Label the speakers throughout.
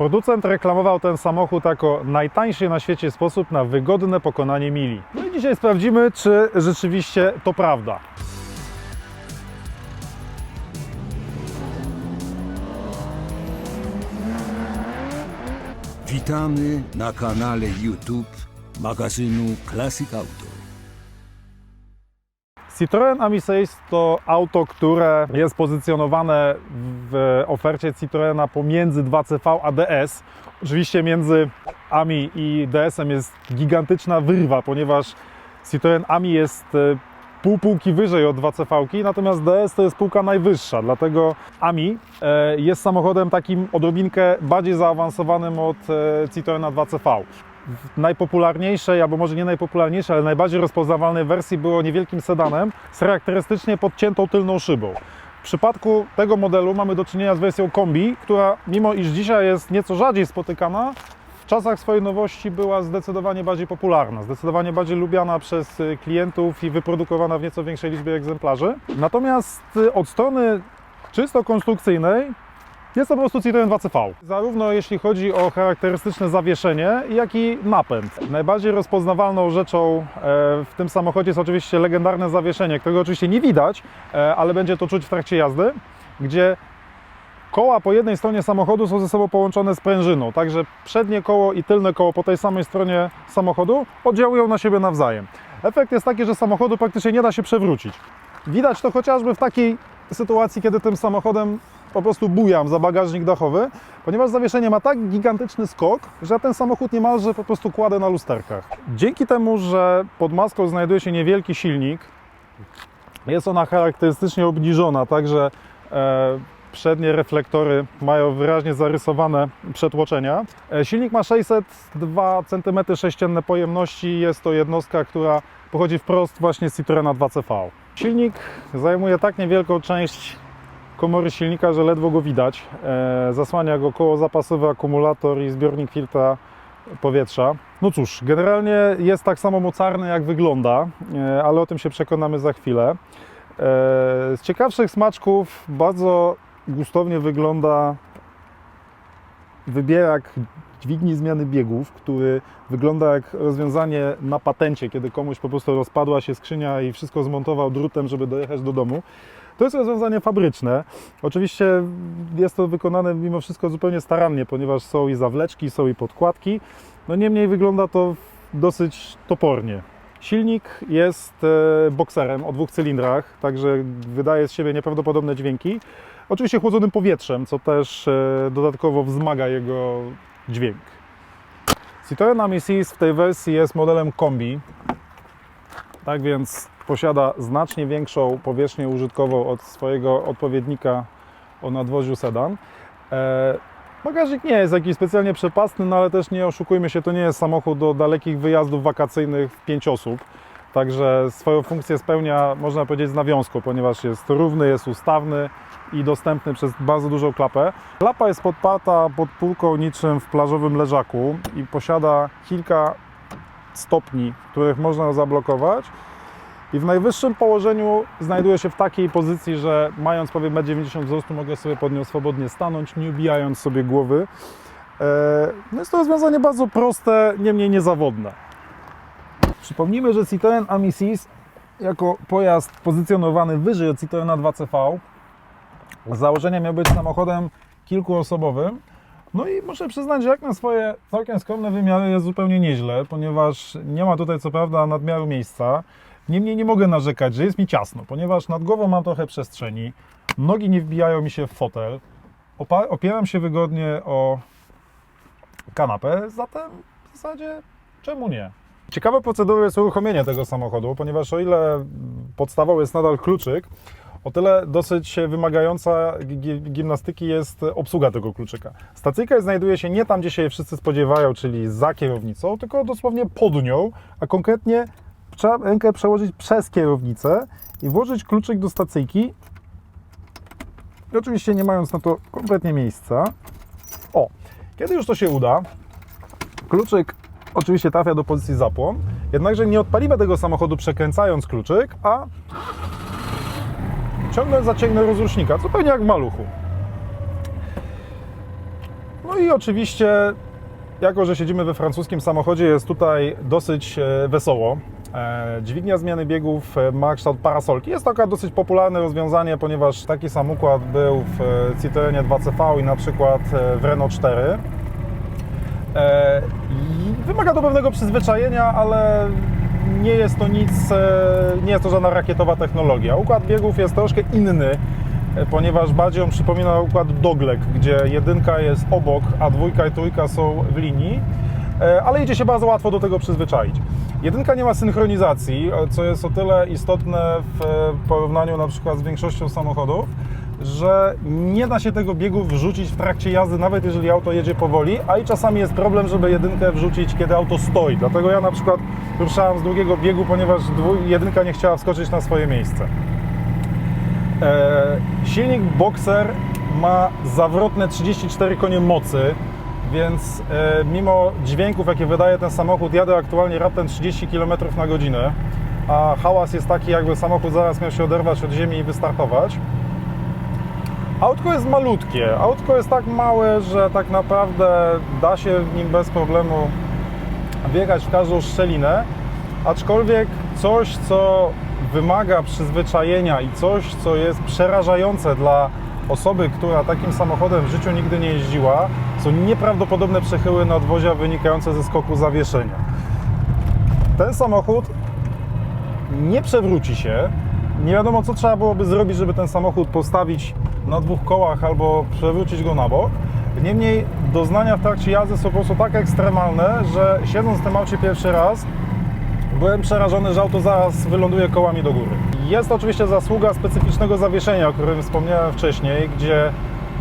Speaker 1: Producent reklamował ten samochód jako najtańszy na świecie sposób na wygodne pokonanie mili. No i dzisiaj sprawdzimy, czy rzeczywiście to prawda.
Speaker 2: Witamy na kanale YouTube magazynu Classic Auto.
Speaker 1: Citroen Ami 6 to auto, które jest pozycjonowane w ofercie Citroena pomiędzy 2CV a DS. Oczywiście między Ami i DS-em jest gigantyczna wyrwa, ponieważ Citroen Ami jest e, pół półki wyżej od 2CV, natomiast DS to jest półka najwyższa, dlatego Ami e, jest samochodem takim odrobinkę bardziej zaawansowanym od e, Citroena 2CV w najpopularniejszej, albo może nie najpopularniejszej, ale najbardziej rozpoznawalnej wersji było niewielkim sedanem z charakterystycznie podciętą tylną szybą. W przypadku tego modelu mamy do czynienia z wersją kombi, która mimo iż dzisiaj jest nieco rzadziej spotykana, w czasach swojej nowości była zdecydowanie bardziej popularna, zdecydowanie bardziej lubiana przez y, klientów i wyprodukowana w nieco większej liczbie egzemplarzy. Natomiast y, od strony czysto konstrukcyjnej jest to po prostu Citroen 2CV. Zarówno jeśli chodzi o charakterystyczne zawieszenie, jak i napęd. Najbardziej rozpoznawalną rzeczą e, w tym samochodzie jest oczywiście legendarne zawieszenie, którego oczywiście nie widać, e, ale będzie to czuć w trakcie jazdy, gdzie koła po jednej stronie samochodu są ze sobą połączone sprężyną, także przednie koło i tylne koło po tej samej stronie samochodu oddziałują na siebie nawzajem. Efekt jest taki, że samochodu praktycznie nie da się przewrócić. Widać to chociażby w takiej sytuacji, kiedy tym samochodem po prostu bujam za bagażnik dachowy, ponieważ zawieszenie ma tak gigantyczny skok, że ten samochód niemalże po prostu kładę na lusterkach. Dzięki temu, że pod maską znajduje się niewielki silnik, jest ona charakterystycznie obniżona, także e, przednie reflektory mają wyraźnie zarysowane przetłoczenia. E, silnik ma 602 cm3 pojemności, jest to jednostka, która pochodzi wprost właśnie z Citroena 2CV. Silnik zajmuje tak niewielką część komory silnika, że ledwo go widać. E, zasłania go koło zapasowe, akumulator i zbiornik filtra powietrza. No cóż, generalnie jest tak samo mocarny jak wygląda, e, ale o tym się przekonamy za chwilę. E, z ciekawszych smaczków bardzo gustownie wygląda wybierak dźwigni zmiany biegów, który wygląda jak rozwiązanie na patencie, kiedy komuś po prostu rozpadła się skrzynia i wszystko zmontował drutem, żeby dojechać do domu. To jest rozwiązanie fabryczne. Oczywiście jest to wykonane mimo wszystko zupełnie starannie, ponieważ są i zawleczki, są i podkładki. No niemniej wygląda to dosyć topornie. Silnik jest e, bokserem o dwóch cylindrach, także wydaje z siebie nieprawdopodobne dźwięki. Oczywiście chłodzonym powietrzem, co też e, dodatkowo wzmaga jego dźwięk. Citroen Ami 6 w tej wersji jest modelem kombi, tak więc posiada znacznie większą powierzchnię użytkową od swojego odpowiednika o nadwoziu sedan. E, Bagażnik nie jest jakiś specjalnie przepastny, no ale też nie oszukujmy się, to nie jest samochód do dalekich wyjazdów wakacyjnych w 5 osób. Także swoją funkcję spełnia, można powiedzieć, z nawiązką, ponieważ jest równy, jest ustawny i dostępny przez bardzo dużą klapę. Klapa jest podparta pod półką niczym w plażowym leżaku i posiada kilka stopni, w których można zablokować. I w najwyższym położeniu znajduje się w takiej pozycji, że mając 1,90 m wzrostu mogę sobie pod nią swobodnie stanąć, nie ubijając sobie głowy. E, No jest to rozwiązanie bardzo proste, niemniej niezawodne. Przypomnijmy, że Citroen Ami 6 jako pojazd pozycjonowany wyżej od Citroena 2CV z założenia miał być samochodem kilkuosobowym. No i muszę przyznać, że jak na swoje całkiem skromne wymiary jest zupełnie nieźle, ponieważ nie ma tutaj co prawda nadmiaru miejsca. Niemniej nie mogę narzekać, że jest mi ciasno, ponieważ nad głową mam trochę przestrzeni, nogi nie wbijają mi się w fotel, opieram się wygodnie o kanapę, zatem w zasadzie czemu nie? Ciekawa procedura jest uruchomienie tego samochodu, ponieważ o ile podstawą jest nadal kluczyk, o tyle dosyć wymagająca gi- gimnastyki jest obsługa tego kluczyka. Stacyjka znajduje się nie tam, gdzie się wszyscy spodziewają, czyli za kierownicą, tylko dosłownie pod nią, a konkretnie trzeba rękę przełożyć przez kierownicę i włożyć kluczyk do stacyjki. I oczywiście nie mając na to kompletnie miejsca. O, kiedy już to się uda, kluczyk oczywiście trafia do pozycji zapłon, jednakże nie odpalimy tego samochodu przekręcając kluczyk, a ciągnę zacięgnę rozrusznika, zupełnie jak w maluchu. No i oczywiście, jako że siedzimy we francuskim samochodzie, jest tutaj dosyć e, wesoło. E, Dźwignia zmiany biegów e, ma kształt parasolki. Jest to dosyć popularne rozwiązanie, ponieważ taki sam układ był w Citroenie 2CV i na przykład w Renault 4. E, i Wymaga to pewnego przyzwyczajenia, ale nie jest to nic, e, nie jest to żadna rakietowa technologia. Układ biegów jest troszkę inny, e, ponieważ bardziej on przypomina układ dogleg, gdzie jedynka jest obok, a dwójka i trójka są w linii, e, ale idzie się bardzo łatwo do tego przyzwyczaić. Jedynka nie ma synchronizacji, co jest o tyle istotne w porównaniu na przykład z większością samochodów, że nie da się tego biegu wrzucić w trakcie jazdy, nawet jeżeli auto jedzie powoli, a i czasami jest problem, żeby jedynkę wrzucić, kiedy auto stoi. Dlatego ja na przykład ruszałem z drugiego biegu, ponieważ jedynka nie chciała wskoczyć na swoje miejsce. E, silnik Boxer ma zawrotne 34 konie mocy, więc e, mimo dźwięków, jakie wydaje ten samochód, jadę aktualnie raptem 30 km na godzinę, a hałas jest taki, jakby samochód zaraz miał się oderwać od ziemi i wystartować. Autko jest malutkie. Autko jest tak małe, że tak naprawdę da się w nim bez problemu wjechać w każdą szczelinę, aczkolwiek coś, co wymaga przyzwyczajenia i coś, co jest przerażające dla osoby, która takim samochodem w życiu nigdy nie jeździła, są nieprawdopodobne przechyły nadwozia wynikające ze skoku zawieszenia. Ten samochód nie przewróci się. Nie wiadomo, co trzeba byłoby zrobić, żeby ten samochód postawić na dwóch kołach albo przewrócić go na bok. Niemniej doznania w trakcie jazdy są po prostu tak ekstremalne, że siedząc w tym aucie pierwszy raz, byłem przerażony, że auto zaraz wyląduje kołami do góry. Jest oczywiście zasługa specyficznego zawieszenia, o którym wspomniałem wcześniej, gdzie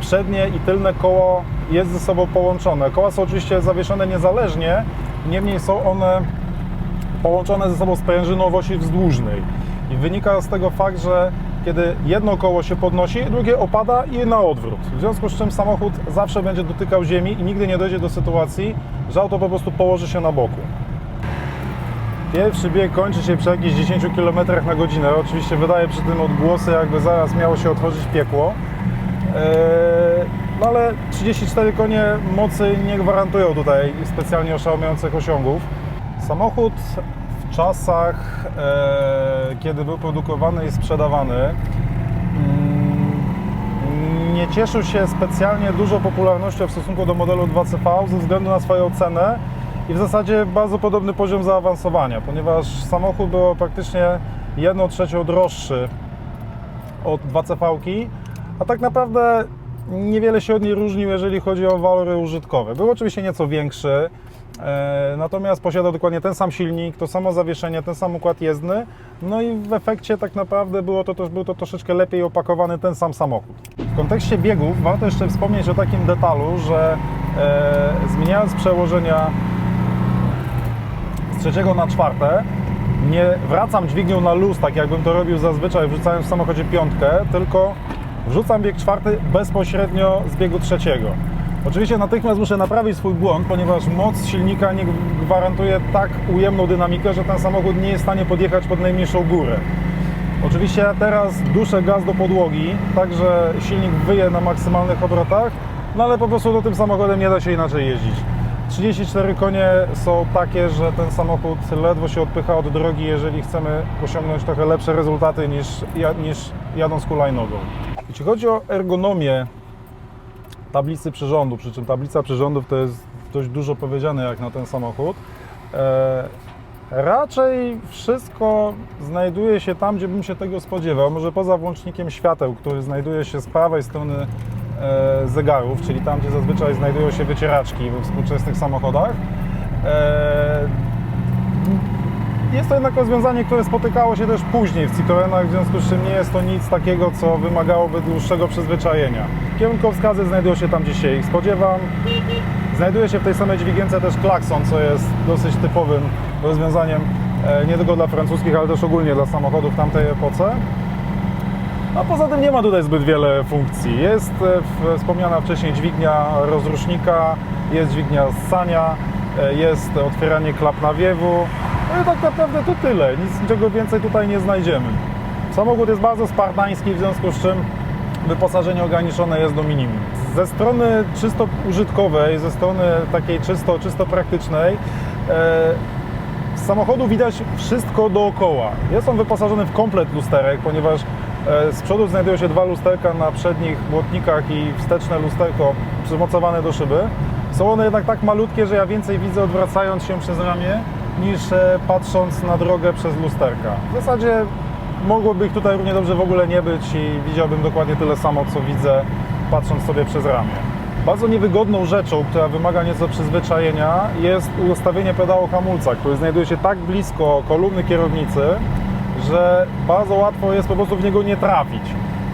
Speaker 1: przednie i tylne koło jest ze sobą połączone. Koła są oczywiście zawieszone niezależnie, niemniej są one połączone ze sobą sprężyną w osi wzdłużnej. I wynika z tego fakt, że kiedy jedno koło się podnosi, drugie opada i na odwrót. W związku z czym samochód zawsze będzie dotykał ziemi i nigdy nie dojdzie do sytuacji, że auto po prostu położy się na boku. Pierwszy bieg kończy się przy jakichś 10 km na godzinę. Oczywiście wydaje przy tym odgłosy, jakby zaraz miało się otworzyć piekło. Eee, No ale 34 konie mocy nie gwarantują tutaj specjalnie oszałamiających osiągów. Samochód czasach, e, kiedy był produkowany i sprzedawany, mm, nie cieszył się specjalnie dużą popularnością w stosunku do modelu 2CV ze względu na swoją cenę i w zasadzie bardzo podobny poziom zaawansowania, ponieważ samochód był praktycznie 1 trzecią droższy od 2CV, a tak naprawdę niewiele się od niej różnił, jeżeli chodzi o walory użytkowe. Był oczywiście nieco większy, e, natomiast posiadał dokładnie ten sam silnik, to samo zawieszenie, ten sam układ jezdny, no i w efekcie tak naprawdę było to, był to troszeczkę lepiej opakowany ten sam samochód. W kontekście biegów warto jeszcze wspomnieć o takim detalu, że e, zmieniając przełożenia z trzeciego na czwarte, nie wracam dźwignią na luz, tak jakbym to robił zazwyczaj, wrzucając w samochodzie piątkę, tylko wrzucam bieg czwarty bezpośrednio z biegu trzeciego. Oczywiście natychmiast muszę naprawić swój błąd, ponieważ moc silnika nie gwarantuje tak ujemną dynamikę, że ten samochód nie jest w stanie podjechać pod najmniejszą górę. Oczywiście teraz duszę gaz do podłogi, tak że silnik wyje na maksymalnych obrotach, no ale po prostu do tym samochodem nie da się inaczej jeździć. 34 konie są takie, że ten samochód ledwo się odpycha od drogi, jeżeli chcemy osiągnąć trochę lepsze rezultaty niż, niż jadąc hulajnogą. Jeśli chodzi o ergonomię tablicy przyrządu, przy czym tablica przyrządów to jest dość dużo powiedziane jak na ten samochód. E, raczej wszystko znajduje się tam, gdzie bym się tego spodziewał. Może poza włącznikiem świateł, który znajduje się z prawej strony e, zegarów, czyli tam, gdzie zazwyczaj znajdują się wycieraczki we współczesnych samochodach. Jest to jednak rozwiązanie, które spotykało się też później w Citroenach, w związku z czym nie jest to nic takiego, co wymagałoby dłuższego przyzwyczajenia. Kierunkowskazy znajdują się tam, gdzie się spodziewam. Znajduje się w tej samej dźwigience też klakson, co jest dosyć typowym rozwiązaniem e, nie tylko dla francuskich, ale też ogólnie dla samochodów tamtej epoce. A poza tym nie ma tutaj zbyt wiele funkcji. Jest e, wspomniana wcześniej dźwignia rozrusznika, jest dźwignia ssania, e, jest otwieranie klap nawiewu. No i tak naprawdę to tyle. Nic niczego więcej tutaj nie znajdziemy. Samochód jest bardzo spartański, w związku z czym wyposażenie ograniczone jest do minimum. ze strony czysto użytkowej, ze strony takiej czysto, czysto praktycznej, e, z samochodu widać wszystko dookoła. Jest on wyposażony w komplet lusterek, ponieważ e, z przodu znajdują się dwa lusterka na przednich błotnikach i wsteczne lusterko przymocowane do szyby. Są one jednak tak malutkie, że ja więcej widzę odwracając się przez ramię, niż e, patrząc na drogę przez lusterka. W zasadzie mogłoby ich tutaj równie dobrze w ogóle nie być i widziałbym dokładnie tyle samo, co widzę patrząc sobie przez ramię. Bardzo niewygodną rzeczą, która wymaga nieco przyzwyczajenia, jest ustawienie pedału hamulca, który znajduje się tak blisko kolumny kierownicy, że bardzo łatwo jest po prostu w niego nie trafić.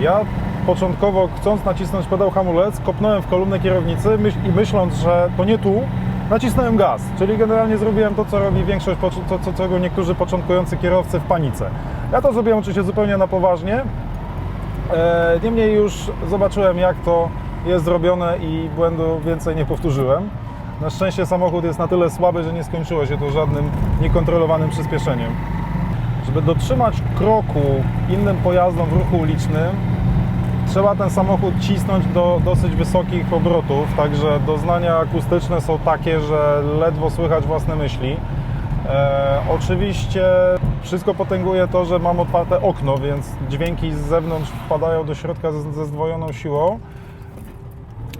Speaker 1: Ja początkowo, chcąc nacisnąć pedał hamulec, kopnąłem w kolumnę kierownicy myśl, i myśląc, że to nie tu, nacisnąłem gaz. Czyli generalnie zrobiłem to, co robi większość, to, co, czego niektórzy początkujący kierowcy w panice. Ja to zrobiłem oczywiście zupełnie na poważnie, E, Niemniej już zobaczyłem, jak to jest zrobione i błędu więcej nie powtórzyłem. Na szczęście samochód jest na tyle słaby, że nie skończyło się to żadnym niekontrolowanym przyspieszeniem. Żeby dotrzymać kroku innym pojazdom w ruchu ulicznym, trzeba ten samochód cisnąć do dosyć wysokich obrotów, także doznania akustyczne są takie, że ledwo słychać własne myśli. E, oczywiście wszystko potęguje to, że mam otwarte okno, więc dźwięki z zewnątrz wpadają do środka ze, ze zdwojoną siłą.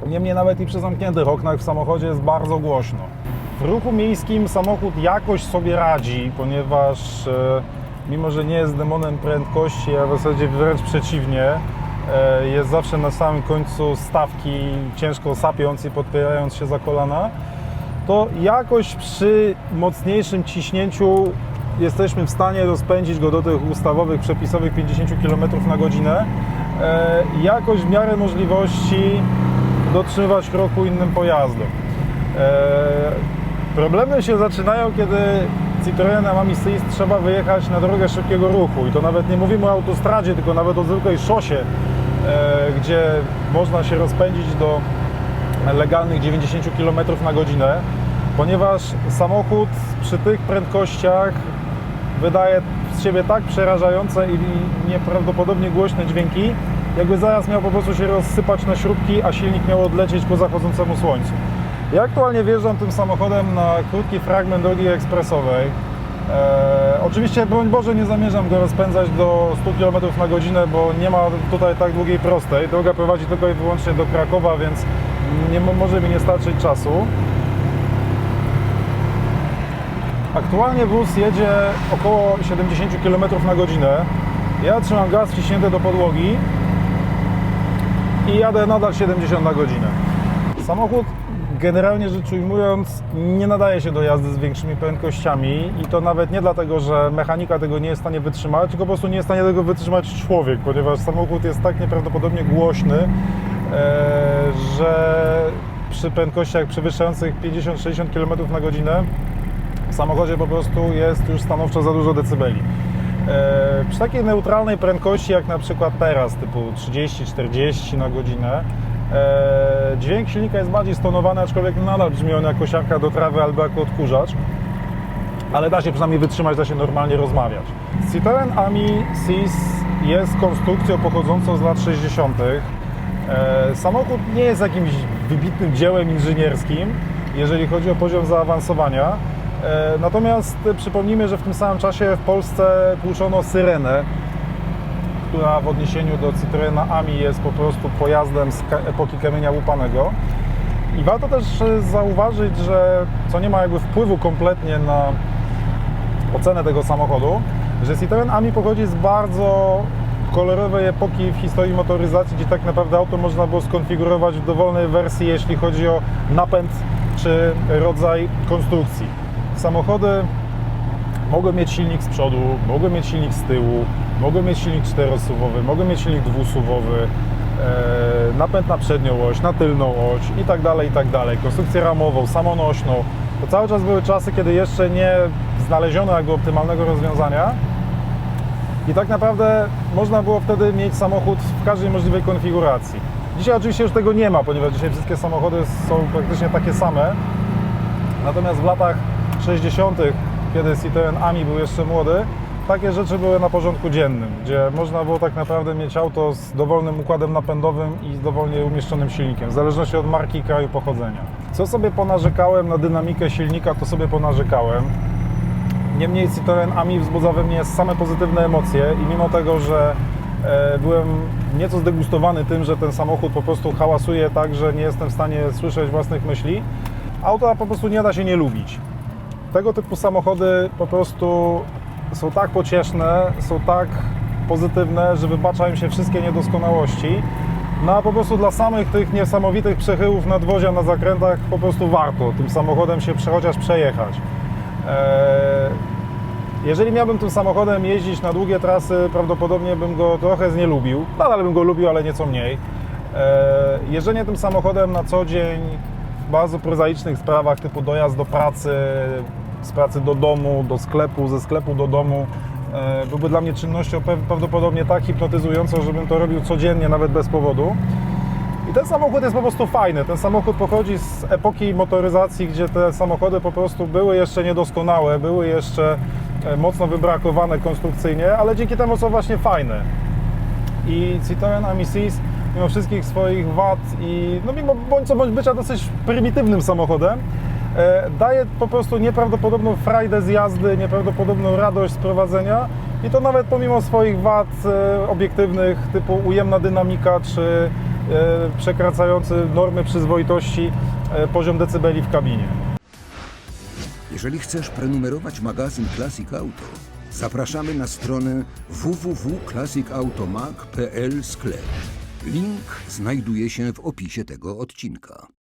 Speaker 1: Niemniej nawet i przy zamkniętych oknach w samochodzie jest bardzo głośno. W ruchu miejskim samochód jakoś sobie radzi, ponieważ e, mimo, że nie jest demonem prędkości, a w zasadzie wręcz przeciwnie, jest zawsze na samym końcu stawki, ciężko sapiąc i podpierając się za kolana, to jakoś przy mocniejszym ciśnięciu jesteśmy w stanie rozpędzić go do tych ustawowych, przepisowych 50 km na godzinę. E, jakoś w miarę możliwości dotrzymywać kroku innym pojazdom. E, problemy się zaczynają, kiedy Citroenem Amisis trzeba wyjechać na drogę szybkiego ruchu i to nawet nie mówimy o autostradzie, tylko nawet o zwykłej szosie, e, gdzie można się rozpędzić do legalnych 90 km na godzinę, ponieważ samochód przy tych prędkościach wydaje z siebie tak przerażające i nieprawdopodobnie głośne dźwięki, jakby zaraz miał po prostu się rozsypać na śrubki, a silnik miał odlecieć po zachodzącemu słońcu. Ja aktualnie wjeżdżam tym samochodem na krótki fragment drogi ekspresowej. E, oczywiście, broń Boże, nie zamierzam go rozpędzać do 100 km na godzinę, bo nie ma tutaj tak długiej prostej. Droga prowadzi tylko i wyłącznie do Krakowa, więc nie mo- może mi nie starczyć czasu. Aktualnie wóz jedzie około 70 km na godzinę. Ja trzymam gaz wciśnięty do podłogi i jadę nadal 70 na godzinę. Samochód generalnie rzecz ujmując nie nadaje się do jazdy z większymi prędkościami i to nawet nie dlatego, że mechanika tego nie jest w stanie wytrzymać, tylko po prostu nie jest w stanie tego wytrzymać człowiek, ponieważ samochód jest tak nieprawdopodobnie głośny, e, że przy prędkościach przewyższających 50-60 km na godzinę w samochodzie po prostu jest już stanowczo za dużo decybeli. E, przy takiej neutralnej prędkości jak na przykład teraz, typu 30-40 na godzinę, dźwięk silnika jest bardziej stonowany, aczkolwiek nadal brzmi on jako siarka do trawy albo jako odkurzacz, ale da się przynajmniej wytrzymać, da się normalnie rozmawiać. Citroen Ami SIS jest konstrukcją pochodzącą z lat 60. E, Samochód nie jest jakimś wybitnym dziełem inżynierskim, jeżeli chodzi o poziom zaawansowania. E, Natomiast e, przypomnijmy, że w tym samym czasie w Polsce tłuczono Syrenę, która w odniesieniu do Citroena Ami jest po prostu pojazdem z epoki kamienia łupanego. I warto też e, zauważyć, że co nie ma jakby wpływu kompletnie na ocenę tego samochodu, że Citroen Ami pochodzi z bardzo kolorowej epoki w historii motoryzacji, gdzie tak naprawdę auto można było skonfigurować w dowolnej wersji, jeśli chodzi o napęd czy rodzaj konstrukcji. Samochody mogły mieć silnik z przodu, mogły mieć silnik z tyłu, mogły mieć silnik czterosuwowy, mogły mieć silnik dwusuwowy, e, napęd na przednią oś, na tylną oś i tak dalej, i tak dalej. Konstrukcję ramową, samonośną. To cały czas były czasy, kiedy jeszcze nie znaleziono jakby optymalnego rozwiązania i tak naprawdę można było wtedy mieć samochód w każdej możliwej konfiguracji. Dzisiaj oczywiście już tego nie ma, ponieważ dzisiaj wszystkie samochody są praktycznie takie same. Natomiast w latach 60., kiedy Citroen Ami był jeszcze młody, takie rzeczy były na porządku dziennym, gdzie można było tak naprawdę mieć auto z dowolnym układem napędowym i z dowolnie umieszczonym silnikiem, w zależności od marki i kraju pochodzenia. Co sobie ponarzekałem na dynamikę silnika, to sobie ponarzekałem. Niemniej Citroen Ami wzbudza we mnie same pozytywne emocje i mimo tego, że e, byłem nieco zdegustowany tym, że ten samochód po prostu hałasuje tak, że nie jestem w stanie słyszeć własnych myśli, auta po prostu nie da się nie lubić. Tego typu samochody po prostu są tak pocieszne, są tak pozytywne, że wybacza im się wszystkie niedoskonałości. No a po prostu dla samych tych niesamowitych przechyłów nadwozia na zakrętach po prostu warto tym samochodem się chociaż przejechać. Eee, jeżeli miałbym tym samochodem jeździć na długie trasy, prawdopodobnie bym go trochę znielubił. Nadal bym go lubił, ale nieco mniej. Eee, Jeżdżenie tym samochodem na co dzień w bardzo prozaicznych sprawach typu dojazd do pracy, z pracy do domu, do sklepu, ze sklepu do domu e, byłby dla mnie czynnością prawdopodobnie tak hipnotyzującą, żebym to robił codziennie, nawet bez powodu. I ten samochód jest po prostu fajny. Ten samochód pochodzi z epoki motoryzacji, gdzie te samochody po prostu były jeszcze niedoskonałe, były jeszcze e, mocno wybrakowane konstrukcyjnie, ale dzięki temu są właśnie fajne. I Citroen Amisis, mimo wszystkich swoich wad i no mimo bądź co bądź bycia dosyć prymitywnym samochodem, daje po prostu nieprawdopodobną frajdę z jazdy, nieprawdopodobną radość z prowadzenia i to nawet pomimo swoich wad e, obiektywnych typu ujemna dynamika czy e, przekraczający normy przyzwoitości e, poziom decybeli w kabinie.
Speaker 2: Jeżeli chcesz prenumerować magazyn Classic Auto, zapraszamy na stronę www.classicautomag.pl sklep. Link znajduje się w opisie tego odcinka.